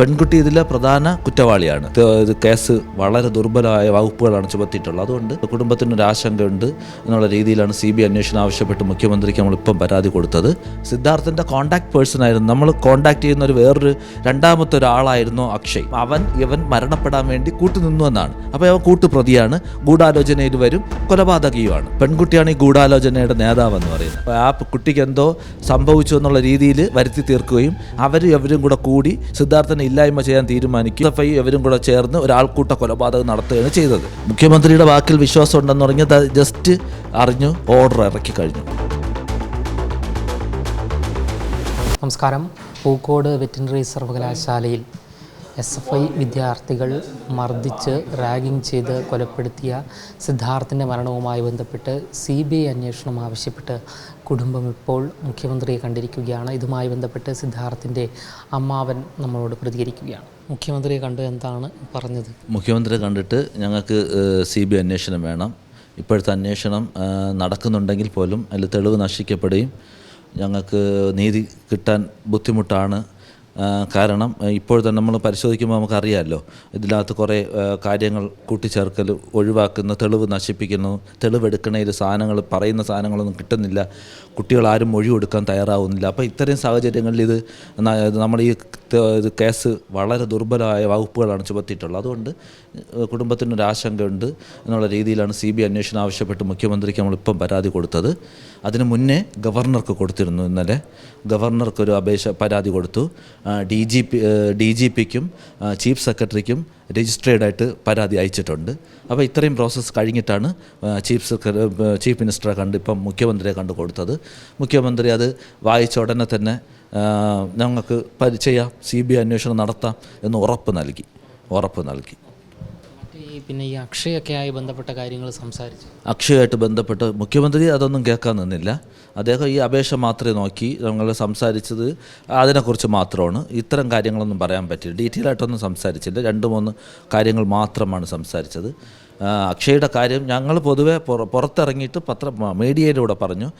പെൺകുട്ടി ഇതിലെ പ്രധാന കുറ്റവാളിയാണ്. ഇത് കേസ് വളരെ ദുർബലമായ വകുപ്പുകളാണ് ചുമത്തിയിട്ടുള്ളത്. അതുകൊണ്ട് കുടുംബത്തിനൊരു ആശങ്കയുണ്ട് എന്നുള്ള രീതിയിലാണ് സി ബി അന്വേഷണം ആവശ്യപ്പെട്ട് മുഖ്യമന്ത്രിക്ക് നമ്മളിപ്പം പരാതി കൊടുത്തത്. സിദ്ധാർത്ഥിന്റെ കോൺടാക്ട് പേഴ്സൺ ആയിരുന്നു. നമ്മൾ കോൺടാക്ട് ചെയ്യുന്ന ഒരു വേറൊരു രണ്ടാമത്തെ ഒരാളായിരുന്നു അക്ഷയ്. അവൻ ഇവൻ മരണപ്പെടാൻ വേണ്ടി കൂട്ടുനിന്നു എന്നാണ്. അപ്പോൾ അവൻ കൂട്ടുപ്രതിയാണ്. ഗൂഢാലോചനയിൽ വരും കൊലപാതകയുമാണ്. പെൺകുട്ടിയാണ് ഈ ഗൂഢാലോചനയുടെ നേതാവെന്ന് പറയുന്നത്. അപ്പോൾ ആ കുട്ടിക്ക് എന്തോ സംഭവിച്ചു എന്നുള്ള രീതിയിൽ വരുത്തി തീർക്കുകയും അവർ എവരും കൂടെ കൂടി സിദ്ധാർത്ഥനെ ഇല്ലായ്മ ചെയ്യാൻ തീരുമാനിക്കും. എഫ് ഐ ഇവരും കൂടെ ചേർന്ന് ഒരാൾക്കൂട്ട കൊലപാതകം നടത്തുകയാണ് ചെയ്തത്. മുഖ്യമന്ത്രിയുടെ വാക്കിൽ വിശ്വാസം ഉണ്ടെന്ന് തുടങ്ങി ജസ്റ്റ് അറിഞ്ഞു ഓർഡർ ഇറക്കി കഴിഞ്ഞു. നമസ്കാരം. പൂക്കോട് വെറ്റിനറി സർവകലാശാലയിൽ എസ് എഫ് ഐ വിദ്യാർത്ഥികൾ മർദ്ദിച്ച് റാഗിംഗ് ചെയ്ത് കൊലപ്പെടുത്തിയ സിദ്ധാർത്ഥിന്റെ മരണവുമായി ബന്ധപ്പെട്ട് സി ബി ഐ അന്വേഷണം ആവശ്യപ്പെട്ട് കുടുംബം ഇപ്പോൾ മുഖ്യമന്ത്രിയെ കണ്ടിരിക്കുകയാണ്. ഇതുമായി ബന്ധപ്പെട്ട് സിദ്ധാർത്ഥിന്റെ അമ്മാവൻ നമ്മളോട് പ്രതികരിക്കുകയാണ്. മുഖ്യമന്ത്രിയെ കണ്ട് എന്താണ് പറഞ്ഞത്? മുഖ്യമന്ത്രിയെ കണ്ടിട്ട് ഞങ്ങൾക്ക് സി ബി ഐ അന്വേഷണം വേണം. ഇപ്പോഴത്തെ അന്വേഷണം നടക്കുന്നുണ്ടെങ്കിൽ പോലും അതിൽ തെളിവ് നശിക്കപ്പെടുകയും ഞങ്ങൾക്ക് നീതി കിട്ടാൻ ബുദ്ധിമുട്ടാണ്. കാരണം ഇപ്പോൾ തന്നെ നമ്മൾ പരിശോധിക്കുമ്പോൾ നമുക്കറിയാമല്ലോ ഇതിനകത്ത് കുറേ കാര്യങ്ങൾ കൂട്ടിച്ചേർക്കൽ ഒഴിവാക്കുന്നു തെളിവ് നശിപ്പിക്കുന്നു തെളിവെടുക്കണേൽ സാധനങ്ങൾ പറയുന്ന സാധനങ്ങളൊന്നും കിട്ടുന്നില്ല കുട്ടികളാരും മൊഴി കൊടുക്കാൻ തയ്യാറാവുന്നില്ല. അപ്പോൾ ഇത്തരം സാഹചര്യങ്ങളിൽ ഇത് നമ്മൾ ഈ കേസ് വളരെ ദുർബലമായ വകുപ്പുകളാണ് ചുമത്തിയിട്ടുള്ളത്. അതുകൊണ്ട് കുടുംബത്തിനൊരു ആശങ്കയുണ്ട് എന്നുള്ള രീതിയിലാണ് സി ബി അന്വേഷണം ആവശ്യപ്പെട്ട് മുഖ്യമന്ത്രിക്ക് നമ്മളിപ്പം പരാതി കൊടുത്തത്. അതിന് മുന്നേ ഗവർണർക്ക് കൊടുത്തിരുന്നു ഇന്നലെ. ഗവർണർക്കൊരു അപേക്ഷ പരാതി കൊടുത്തു. D G P D G പിക്കും ചീഫ് സെക്രട്ടറിക്കും രജിസ്ട്രേഡായിട്ട് പരാതി അയച്ചിട്ടുണ്ട്. അപ്പോൾ ഇത്രയും പ്രോസസ്സ് കഴിഞ്ഞിട്ടാണ് ചീഫ് സെക്രട്ടറി ചീഫ് മിനിസ്റ്ററെ കണ്ട് ഇപ്പം മുഖ്യമന്ത്രിയെ കണ്ട് കൊടുത്തത്. മുഖ്യമന്ത്രി അത് വായിച്ച ഉടനെ തന്നെ ഞങ്ങൾക്ക് പരിചയ സി ബി ഐ അന്വേഷണം നടത്താം എന്ന് ഉറപ്പ് നൽകി. ഉറപ്പ് നൽകി. ഈ പിന്നെ ഈ അക്ഷയൊക്കെ ആയി ബന്ധപ്പെട്ട കാര്യങ്ങൾ സംസാരിച്ചു. അക്ഷയമായിട്ട് ബന്ധപ്പെട്ട് മുഖ്യമന്ത്രി അതൊന്നും കേൾക്കാൻ നിന്നില്ല. അദ്ദേഹം ഈ അപേക്ഷ മാത്രമേ നോക്കി ഞങ്ങൾ സംസാരിച്ചത് അതിനെക്കുറിച്ച് മാത്രമാണ്. ഇത്തരം കാര്യങ്ങളൊന്നും പറയാൻ പറ്റില്ല. ഡീറ്റെയിൽ ആയിട്ടൊന്നും സംസാരിച്ചില്ല. രണ്ട് മൂന്ന് കാര്യങ്ങൾ മാത്രമാണ് സംസാരിച്ചത്. അക്ഷയുടെ കാര്യം ഞങ്ങൾ പൊതുവെ പുറ- പുറത്തിറങ്ങിയിട്ട് പത്ര മീഡിയയിലൂടെ പറഞ്ഞു.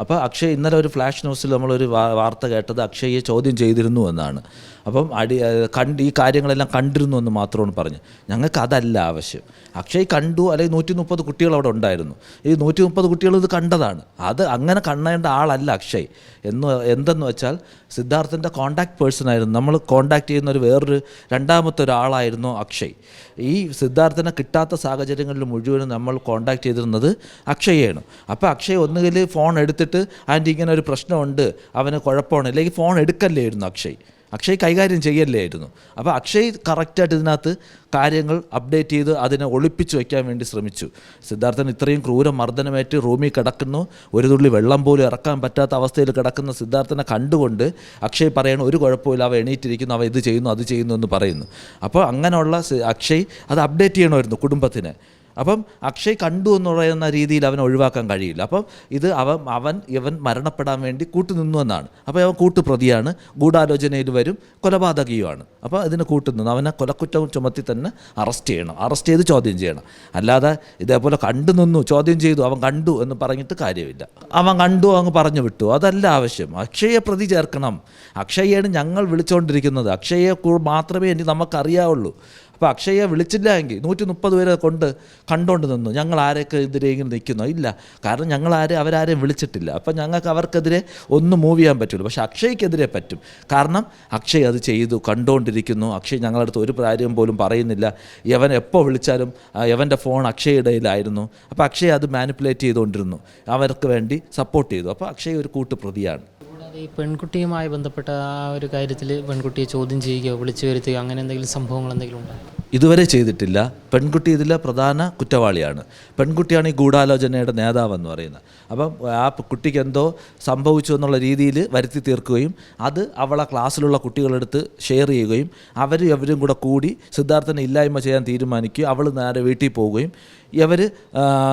അപ്പോൾ അക്ഷയ് ഇന്നലെ ഒരു ഫ്ലാഷ് ന്യൂസിൽ നമ്മളൊരു വാർത്ത കേട്ടത് അക്ഷയെ ചോദ്യം ചെയ്തിരുന്നു എന്നാണ്. അപ്പം അടി കണ്ട് ഈ കാര്യങ്ങളെല്ലാം കണ്ടിരുന്നു എന്ന് മാത്രമാണ് പറഞ്ഞു ഞങ്ങൾക്ക് അതല്ല ആവശ്യം. അക്ഷയ് കണ്ടു അല്ലെങ്കിൽ നൂറ്റി മുപ്പത് കുട്ടികൾ അവിടെ ഉണ്ടായിരുന്നു. ഈ നൂറ്റി മുപ്പത് കുട്ടികൾ ഇത് കണ്ടതാണ്. അത് അങ്ങനെ കണ്ണേണ്ട ആളല്ല അക്ഷയ്. എന്ന് എന്തെന്ന് വെച്ചാൽ സിദ്ധാർത്ഥിന്റെ കോണ്ടാക്ട് പേഴ്സൺ ആയിരുന്നു. നമ്മൾ കോണ്ടാക്ട് ചെയ്യുന്ന ഒരു വേറൊരു രണ്ടാമത്തെ ഒരാളായിരുന്നു അക്ഷയ്. ഈ സിദ്ധാർത്ഥനെ കിട്ടാത്ത സാഹചര്യങ്ങളിൽ മുഴുവനും നമ്മൾ കോണ്ടാക്ട് ചെയ്തിരുന്നത് അക്ഷയാണ് അപ്പോൾ അക്ഷയ് ഒന്നുകിൽ ഫോൺ എടുത്തിട്ട് ആന്റി ഇങ്ങനെ ഒരു പ്രശ്നമുണ്ട് അവന് കുഴപ്പമാണ് അല്ലെങ്കിൽ ഫോൺ എടുക്കല്ലായിരുന്നു അക്ഷയ്. അക്ഷയ് കൈകാര്യം ചെയ്യല്ലായിരുന്നു അപ്പോൾ അക്ഷയ് കറക്റ്റായിട്ട് ഇതിനകത്ത് കാര്യങ്ങൾ അപ്ഡേറ്റ് ചെയ്ത് അതിനെ ഒളിപ്പിച്ച് വയ്ക്കാൻ വേണ്ടി ശ്രമിച്ചു. സിദ്ധാർത്ഥൻ ഇത്രയും ക്രൂര മർദ്ദനമേറ്റ് റൂമിൽ കിടക്കുന്നു. ഒരു തുള്ളി വെള്ളം പോലും ഇറക്കാൻ പറ്റാത്ത അവസ്ഥയിൽ കിടക്കുന്ന സിദ്ധാർത്ഥനെ കണ്ടുകൊണ്ട് അക്ഷയ് പറയണ ഒരു കുഴപ്പമില്ല അവ എണീറ്റിരിക്കുന്നു അവ ഇത് ചെയ്യുന്നു അത് ചെയ്യുന്നു എന്ന് പറയുന്നു. അപ്പോൾ അങ്ങനെയുള്ള അക്ഷയ് അത് അപ്ഡേറ്റ് ചെയ്യണമായിരുന്നു കുടുംബത്തിന്. അപ്പം അക്ഷയ് കണ്ടു എന്ന് പറയുന്ന രീതിയിൽ അവൻ ഒഴിവാക്കാൻ കഴിയില്ല. അപ്പം ഇത് അവൻ അവൻ ഇവൻ മരണപ്പെടാൻ വേണ്ടി കൂട്ടുനിന്നു എന്നാണ്. അപ്പോൾ അവൻ കൂട്ടുപ്രതിയാണ്. ഗൂഢാലോചനയിൽ വരും. കൊലപാതകയുമാണ്. അപ്പോൾ അതിന് കൂട്ടുനിന്നു. അവനെ കൊലക്കുറ്റം ചുമത്തി തന്നെ അറസ്റ്റ് ചെയ്യണം. അറസ്റ്റ് ചെയ്ത് ചോദ്യം ചെയ്യണം. അല്ലാതെ ഇതേപോലെ കണ്ടു നിന്നു ചോദ്യം ചെയ്തു അവൻ കണ്ടു എന്ന് പറഞ്ഞിട്ട് കാര്യമില്ല. അവൻ കണ്ടു അങ്ങ് പറഞ്ഞു വിട്ടു. അതല്ല ആവശ്യം. അക്ഷയെ പ്രതി ചേർക്കണം. അക്ഷയാണ് ഞങ്ങൾ വിളിച്ചുകൊണ്ടിരിക്കുന്നത് അക്ഷയെ മാത്രമേ ഇനി നമുക്കറിയാവുള്ളൂ. അപ്പോൾ അക്ഷയെ വിളിച്ചില്ല എങ്കിൽ നൂറ്റി മുപ്പത് പേരെ കൊണ്ട് കണ്ടുകൊണ്ട് നിന്നു. ഞങ്ങൾ ആരെയൊക്കെ എതിരെ ഇങ്ങനെ നിൽക്കുന്നു? ഇല്ല. കാരണം ഞങ്ങൾ ആരെ അവരാരെയും വിളിച്ചിട്ടില്ല. അപ്പം ഞങ്ങൾക്ക് അവർക്കെതിരെ ഒന്നും മൂവ് ചെയ്യാൻ പറ്റില്ല പക്ഷേ അക്ഷയ്ക്കെതിരെ പറ്റും. കാരണം അക്ഷയ് അത് ചെയ്തു കണ്ടുകൊണ്ടിരിക്കുന്നു അക്ഷയ് അടുത്ത് ഒരു കാര്യം പോലും പറയുന്നില്ല. യവൻ എപ്പോൾ വിളിച്ചാലും യവന്റെ ഫോൺ അക്ഷയയുടെയിലായിരുന്നു അപ്പോൾ അക്ഷയ് അത് മാനിപ്പുലേറ്റ് ചെയ്തുകൊണ്ടിരുന്നു അവർക്ക് വേണ്ടി സപ്പോർട്ട് ചെയ്തു. അപ്പോൾ അക്ഷയ് ഒരു കൂട്ടുപ്രതിയാണ്. ഈ പെൺകുട്ടിയുമായി ബന്ധപ്പെട്ട ആ ഒരു കാര്യത്തിൽ പെൺകുട്ടിയെ ചോദ്യം ചെയ്യുകയോ വിളിച്ചു വരുത്തുകയോ അങ്ങനെ എന്തെങ്കിലും സംഭവങ്ങൾ എന്തെങ്കിലും ഉണ്ടോ? ഇതുവരെ ചെയ്തിട്ടില്ല. പെൺകുട്ടി ഇതിലെ പ്രധാന കുറ്റവാളിയാണ്. പെൺകുട്ടിയാണ് ഈ ഗൂഢാലോചനയുടെ നേതാവെന്ന് പറയുന്നത്. അപ്പം ആ കുട്ടിക്ക് എന്തോ സംഭവിച്ചു എന്നുള്ള രീതിയിൽ വരുത്തി തീർക്കുകയും അത് അവളെ ക്ലാസ്സിലുള്ള കുട്ടികളെടുത്ത് ഷെയർ ചെയ്യുകയും അവർ അവരും കൂടെ കൂടി സിദ്ധാർത്ഥനെ ഇല്ലായ്മ ചെയ്യാൻ തീരുമാനിക്കുകയും അവൾ നേരെ വീട്ടിൽ പോവുകയും ഇവർ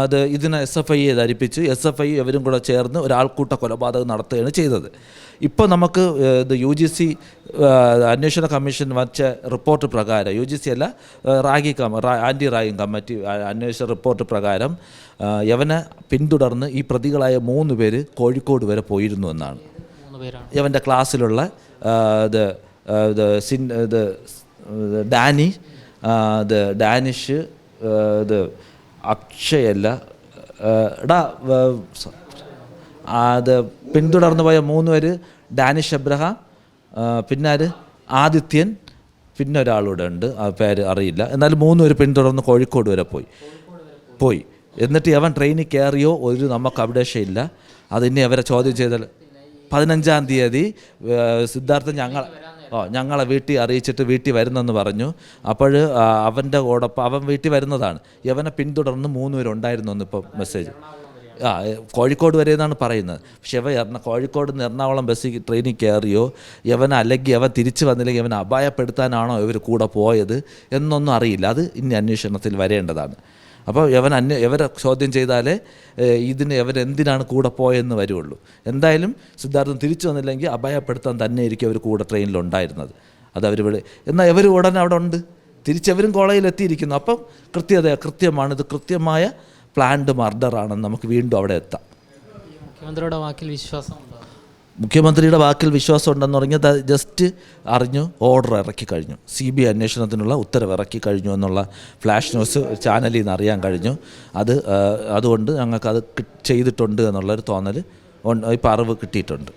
അത് ഇതിനെ എസ് എഫ് ഐയെ ധരിപ്പിച്ച് എസ് എഫ് ഐ ഇവരും കൂടെ ചേർന്ന് ഒരാൾക്കൂട്ട കൊലപാതകം നടത്തുകയാണ് ചെയ്തത്. ഇപ്പോൾ നമുക്ക് ഇത് യു ജി സി അന്വേഷണ കമ്മീഷൻ വച്ച റിപ്പോർട്ട് പ്രകാരം യു ജി സി അല്ല റാഗി കമ്മ ആന്റി റാഗിങ് കമ്മിറ്റി അന്വേഷണ റിപ്പോർട്ട് പ്രകാരം യവനെ പിന്തുടർന്ന് ഈ പ്രതികളായ മൂന്ന് പേര് കോഴിക്കോട് വരെ പോയിരുന്നു എന്നാണ്. യവന്റെ ക്ലാസ്സിലുള്ള ഇത് ഇത് സിൻ ഇത് ഡാനി ഇത് ഡാനിഷ് ഇത് അക്ഷയല്ല എടാ അത് പിന്തുടർന്നു പോയ മൂന്ന് പേര് ഡാനിഷ് അബ്രഹാം പിന്നെ ആദിത്യൻ പിന്നെ ഒരാളൂടെ ഉണ്ട് ആ പേര് അറിയില്ല. എന്നാലും മൂന്ന് പേര് പിന്തുടർന്ന് കോഴിക്കോട് വരെ പോയി. പോയി. എന്നിട്ട് അവൻ ട്രെയിനിൽ കയറിയോ ഒരു നമുക്ക് അപ്ഡേഷൻ ഇല്ല. അതിനെ അവരെ ചോദ്യം ചെയ്താൽ പതിനഞ്ചാം തീയതി സിദ്ധാർത്ഥ ഞങ്ങൾ ഓ ഞങ്ങളെ വീട്ടിൽ അറിയിച്ചിട്ട് വീട്ടിൽ വരുന്നെന്ന് പറഞ്ഞു. അപ്പോൾ അവന്റെ കൂടൊപ്പം അവൻ വീട്ടിൽ വരുന്നതാണ്. ഇവനെ പിന്തുടർന്ന് മൂന്ന് പേരുണ്ടായിരുന്നു എന്ന് ഇപ്പോൾ മെസ്സേജ് ആ കോഴിക്കോട് വരെ എന്നാണ് പറയുന്നത്. പക്ഷെ ഇവ എറണ കോഴിക്കോട് നിന്ന് എറണാകുളം ബസ്സിൽ ട്രെയിനിൽ കയറിയോ ഇവൻ അല്ലെങ്കിൽ അവൻ തിരിച്ചു വന്നില്ലെങ്കിൽ ഇവൻ അപായപ്പെടുത്താനാണോ ഇവർ കൂടെ പോയത് എന്നൊന്നും അറിയില്ല. അത് ഇനി അന്വേഷണത്തിൽ വരേണ്ടതാണ്. അപ്പോൾ യവൻ അന്യ ഇവരെ ചോദ്യം ചെയ്താലേ ഇതിന് ഇവരെന്തിനാണ് കൂടെ പോയെന്ന് വരുള്ളൂ എന്തായാലും സിദ്ധാർത്ഥൻ തിരിച്ചു വന്നില്ലെങ്കിൽ അപായപ്പെടുത്താൻ തന്നെ ആയിരിക്കും അവർ കൂടെ ട്രെയിനിലുണ്ടായിരുന്നത് അത് അവർ ഇവിടെ എന്നാൽ ഇവർ ഉടനെ അവിടെ ഉണ്ട്. തിരിച്ചവരും കോളേജിൽ എത്തിയിരിക്കുന്നു. അപ്പം കൃത്യത കൃത്യമാണ്. ഇത് കൃത്യമായ പ്ലാൻഡ് മർഡറാണെന്ന് നമുക്ക് വീണ്ടും അവിടെ എത്താം. മുഖ്യമന്ത്രിയുടെ വാക്കിൽ വിശ്വാസമുണ്ടോ? മുഖ്യമന്ത്രിയുടെ വാക്കിൽ വിശ്വാസം ഉണ്ടെന്ന് പറഞ്ഞാൽ ജസ്റ്റ് അറിഞ്ഞു ഓർഡർ ഇറക്കി കഴിഞ്ഞു. സി ബി ഐ അന്വേഷണത്തിനുള്ള ഉത്തരവ് ഇറക്കി കഴിഞ്ഞു എന്നുള്ള ഫ്ലാഷ് ന്യൂസ് ചാനലിൽ നിന്ന് അറിയാൻ കഴിഞ്ഞു. അത് അതുകൊണ്ട് ഞങ്ങൾക്ക് അത് ചെയ്തിട്ടുണ്ട് എന്നുള്ളൊരു തോന്നൽ ഇപ്പോൾ അറിവ് കിട്ടിയിട്ടുണ്ട്.